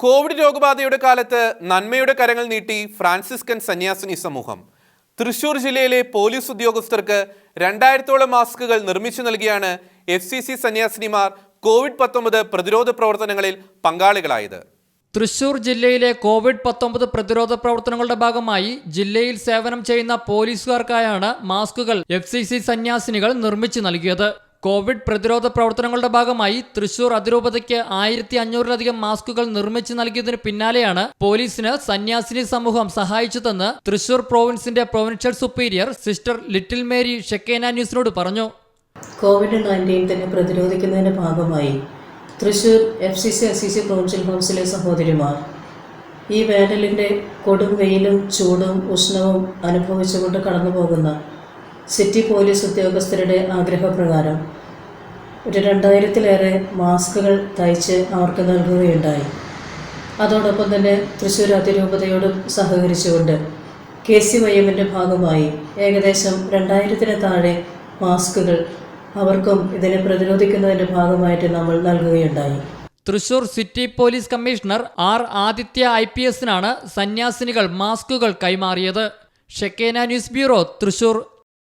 Covid രോഗബാധയുടെ കാലത്ത് നന്മയുടെ കരങ്ങൾ നീട്ടി ഫ്രാൻസിസ്കൻ സന്യാസിനി സമൂഹം. തൃശൂർ ജില്ലയിലെ പോലീസ് ഉദ്യോഗസ്ഥർക്ക് രണ്ടായിരത്തോളം മാസ്കുകൾ നിർമ്മിച്ചു നൽകിയാണ് എഫ് സി സി സന്യാസിനിമാർ കോവിഡ് പത്തൊമ്പത് പ്രതിരോധ പ്രവർത്തനങ്ങളിൽ പങ്കാളികളായത്. തൃശൂർ ജില്ലയിലെ കോവിഡ് പത്തൊമ്പത് പ്രതിരോധ പ്രവർത്തനങ്ങളുടെ ഭാഗമായി ജില്ലയിൽ സേവനം ചെയ്യുന്ന പോലീസുകാർക്കായാണ് മാസ്കുകൾ എഫ് സി സി സന്യാസിനികൾ നിർമ്മിച്ചു നൽകിയത്. കോവിഡ് പ്രതിരോധ പ്രവർത്തനങ്ങളുടെ ഭാഗമായി തൃശൂർ അതിരൂപതയ്ക്ക് ആയിരത്തി അഞ്ഞൂറിലധികം മാസ്കുകൾ നിർമ്മിച്ചു നൽകിയതിന് പിന്നാലെയാണ് പോലീസിന് സന്യാസിനി സമൂഹം സഹായിച്ചതെന്ന് Thrissur പ്രോവിൻസിന്റെ provincial superior sister little Mary Shekinah ന്യൂസിനോട് പറഞ്ഞു. കോവിഡ് നയന്റീൻ തന്നെ പ്രതിരോധിക്കുന്നതിന്റെ ഭാഗമായി Thrissur F C C S C C provincial കൗൺസിലെ സഹോദരിമാർ ഈ വേനലിന്റെ കൊടും വെയിലും ചൂടും ഉഷ്ണവും അനുഭവിച്ചുകൊണ്ട് കടന്നു പോകുന്ന സിറ്റി പോലീസ് ഉദ്യോഗസ്ഥരുടെ ആഗ്രഹപ്രകാരം ഒരു രണ്ടായിരത്തിലേറെ മാസ്കുകൾ തയ്ച്ച് അവർക്ക് നൽകുകയുണ്ടായി. അതോടൊപ്പം തന്നെ തൃശ്ശൂർ അതിരൂപതയോടും സഹകരിച്ചുകൊണ്ട് കെ സി വൈ എമ്മിന്റെ ഭാഗമായി ഏകദേശം രണ്ടായിരത്തിന് താഴെ മാസ്കുകൾ അവർക്കും ഇതിനെ പ്രതിരോധിക്കുന്നതിന്റെ ഭാഗമായിട്ട് നമ്മൾ നൽകുകയുണ്ടായി. Thrissur city police commissioner R Aditya I P എസിനാണ് സന്യാസിനികൾ മാസ്കുകൾ കൈമാറിയത്. Shekinah news bureau Thrissur.